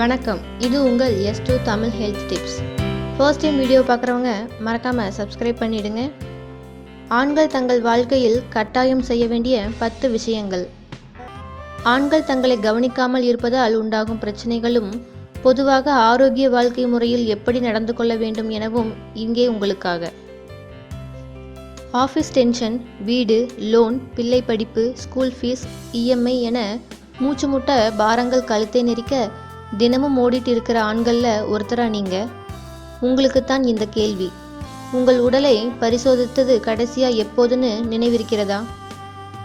வணக்கம். இது உங்கள் S two Tamil health tips first time video பார்க்குறவங்க மறக்காமல் சப்ஸ்கிரைப் பண்ணிடுங்க. ஆண்கள் தங்கள் வாழ்க்கையில் கட்டாயம் செய்ய வேண்டிய பத்து விஷயங்கள். ஆண்கள் தங்களை கவனிக்காமல் இருப்பதால் உண்டாகும் பிரச்சனைகளும் பொதுவாக ஆரோக்கிய வாழ்க்கை முறையில் எப்படி நடந்து கொள்ள வேண்டும் எனவும் இங்கே உங்களுக்காக. ஆஃபீஸ் டென்ஷன் வீடு லோன் பிள்ளை படிப்பு ஸ்கூல் ஃபீஸ் இஎம்ஐ என மூச்சு முட்ட பாரங்கள் கழுத்தை நெரிக்க தினமும் ஓடிட்டு இருக்கிற ஆண்களில் ஒருத்தரா நீங்கள் உங்களுக்குத்தான் இந்த கேள்வி. உங்கள் உடலை பரிசோதித்தது கடைசியாக எப்போதுன்னு நினைவிருக்கிறதா?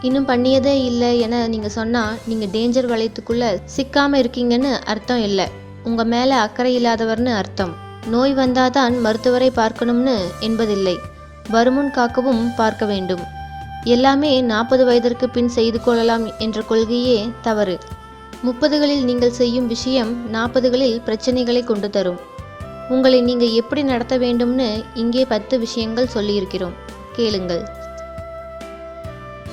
இன்னும் பண்ணியதே இல்லை என நீங்கள் சொன்னால் நீங்கள் டேஞ்சர் வளையத்துக்குள்ளே சிக்காமல் இருக்கீங்கன்னு அர்த்தம் இல்லை. உங்கள் மேலே அக்கறை இல்லாதவர்னு அர்த்தம். நோய் வந்தாதான் மருத்துவரை பார்க்கணும்னு என்பதில்லை. வருமுன் காக்கவும் பார்க்க வேண்டும். எல்லாமே நாற்பது வயதிற்கு பின் செய்து கொள்ளலாம் என்ற கொள்கையே தவறு. முப்பதுகளில் நீங்கள் செய்யும் விஷயம் நாற்பதுகளில் பிரச்சனைகளை கொண்டு தரும். உங்களை நீங்கள் எப்படி நடத்த வேண்டும்னு இங்கே பத்து விஷயங்கள் சொல்லியிருக்கிறோம். கேளுங்கள்.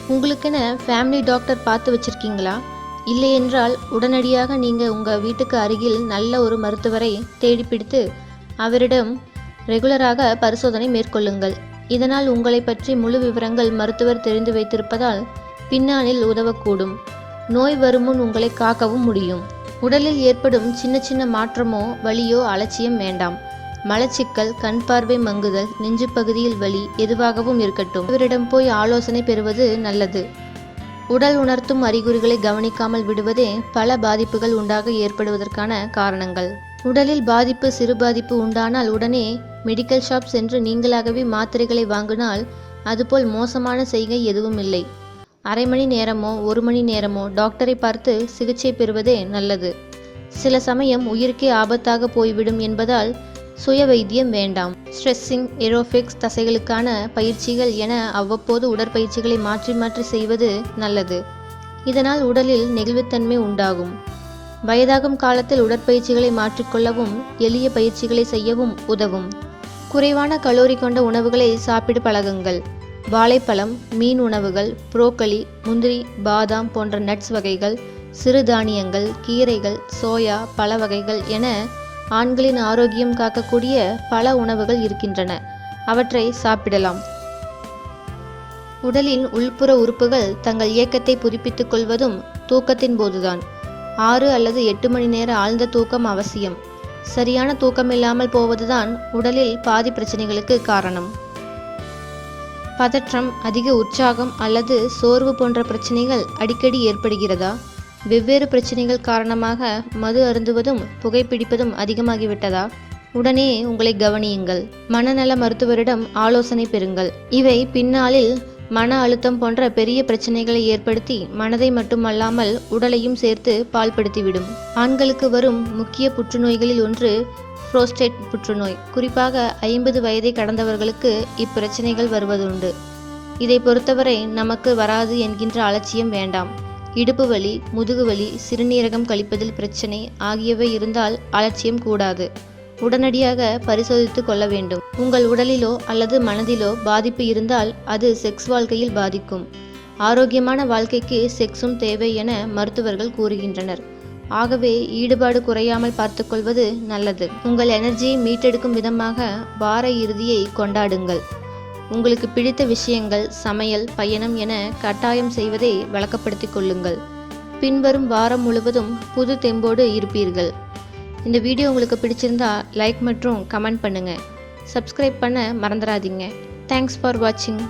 உங்களுக்கென ஃபேமிலி டாக்டர் பார்த்து வச்சிருக்கீங்களா? இல்லை என்றால் உடனடியாக நீங்கள் உங்கள் வீட்டுக்கு அருகில் நல்ல ஒரு மருத்துவரை தேடி பிடித்து அவரிடம் ரெகுலராக பரிசோதனை மேற்கொள்ளுங்கள். இதனால் உங்களை பற்றி முழு விவரங்கள் மருத்துவர் தெரிந்து வைத்திருப்பதால் பின்னாளில் உதவக்கூடும். நோய் வருமுன் உங்களை காக்கவும் முடியும். உடலில் ஏற்படும் சின்ன சின்ன மாற்றமோ வலியோ அலட்சியம் வேண்டாம். மலச்சிக்கல் கண் பார்வை மங்குதல் நெஞ்சு பகுதியில் வலி எதுவாகவும் இருக்கட்டும். இவரிடம் போய் ஆலோசனை பெறுவது நல்லது. உடல் உணர்த்தும் அறிகுறிகளை கவனிக்காமல் விடுவதே பல பாதிப்புகள் உண்டாக ஏற்படுவதற்கான காரணங்கள். உடலில் பாதிப்பு சிறு பாதிப்பு உண்டானால் உடனே மெடிக்கல் ஷாப் சென்று நீங்களாகவே மாத்திரைகளை வாங்கினால் அதுபோல் மோசமான செய்கை எதுவும் இல்லை. அரை மணி நேரமோ ஒரு மணி நேரமோ டாக்டரை பார்த்து சிகிச்சை பெறுவதே நல்லது. சில சமயம் உயிருக்கே ஆபத்தாக போய்விடும் என்பதால் சுய வைத்தியம் வேண்டாம். ஸ்ட்ரெஸ்ஸிங் எரோஃபிக்ஸ் தசைகளுக்கான பயிற்சிகள் என அவ்வப்போது உடற்பயிற்சிகளை மாற்றி மாற்றி செய்வது நல்லது. இதனால் உடலில் நெகிழ்வுத்தன்மை உண்டாகும். வயதாகும் காலத்தில் உடற்பயிற்சிகளை மாற்றிக்கொள்ளவும் எளிய பயிற்சிகளை செய்யவும் உதவும். குறைவான கலோரி கொண்ட உணவுகளை சாப்பிட பழகுங்கள். வாழைப்பழம் மீன் உணவுகள் புரோக்கலி முந்திரி பாதாம் போன்ற நட்ஸ் வகைகள் சிறுதானியங்கள் கீரைகள் சோயா பல வகைகள் என ஆண்களின் ஆரோக்கியம் காக்கக்கூடிய பல உணவுகள் இருக்கின்றன. அவற்றை சாப்பிடலாம். உடலின் உள்புற உறுப்புகள் தங்கள் இயக்கத்தை புதுப்பித்துக் கொள்வதும் தூக்கத்தின் போதுதான். ஆறு அல்லது எட்டு மணி நேர ஆழ்ந்த தூக்கம் அவசியம். சரியான தூக்கம் இல்லாமல் போவதுதான் உடலில் பாதி பிரச்சனைகளுக்கு காரணம். பதற்றம் அதிக உற்சாகம் அல்லது சோர்வு போன்ற பிரச்சனைகள் அடிக்கடி ஏற்படுகிறதா? வெவ்வேறு பிரச்சனைகள் காரணமாக மது அருந்துவதும் புகைப்பிடிப்பதும் அதிகமாகிவிட்டதா? உடனே உங்களை கவனியுங்கள். மனநல மருத்துவரிடம் ஆலோசனை பெறுங்கள். இவை பின்னாளில் மன அழுத்தம் போன்ற பெரிய பிரச்சனைகளை ஏற்படுத்தி மனதை மட்டுமல்லாமல் உடலையும் சேர்த்து பால்படுத்திவிடும். ஆண்களுக்கு வரும் முக்கிய புற்றுநோய்களில் ஒன்று புரோஸ்டேட் புற்றுநோய். குறிப்பாக ஐம்பது வயதை கடந்தவர்களுக்கு இப்பிரச்சனைகள் வருவதுண்டு. இதை பொறுத்தவரை நமக்கு வராது என்கின்ற அலட்சியம் வேண்டாம். இடுப்பு வலி முதுகு வலி சிறுநீரகம் கழிப்பதில் பிரச்சனை ஆகியவை இருந்தால் அலட்சியம் கூடாது. உடனடியாக பரிசோதித்து கொள்ள வேண்டும். உங்கள் உடலிலோ அல்லது மனதிலோ பாதிப்பு இருந்தால் அது செக்ஸ் வாழ்க்கையில் பாதிக்கும். ஆரோக்கியமான வாழ்க்கைக்கு செக்ஸும் தேவை என மருத்துவர்கள் கூறுகின்றனர். ஆகவே ஈடுபாடு குறையாமல் பார்த்துக்கொள்வது நல்லது. உங்கள் எனர்ஜியை மீட்டெடுக்கும் விதமாக வார இறுதியை கொண்டாடுங்கள். உங்களுக்கு பிடித்த விஷயங்கள் சமையல் பயணம் என கட்டாயம் செய்வதை வழக்கப்படுத்திக் கொள்ளுங்கள். பின்வரும் வாரம் முழுவதும் புது தெம்போடு இருப்பீர்கள். இந்த வீடியோ உங்களுக்கு பிடிச்சிருந்தா லைக் மற்றும் கமெண்ட் பண்ணுங்கள் சப்ஸ்கிரைப் பண்ண மறந்துடாதீங்க. தேங்க்ஸ் ஃபார் வாட்சிங்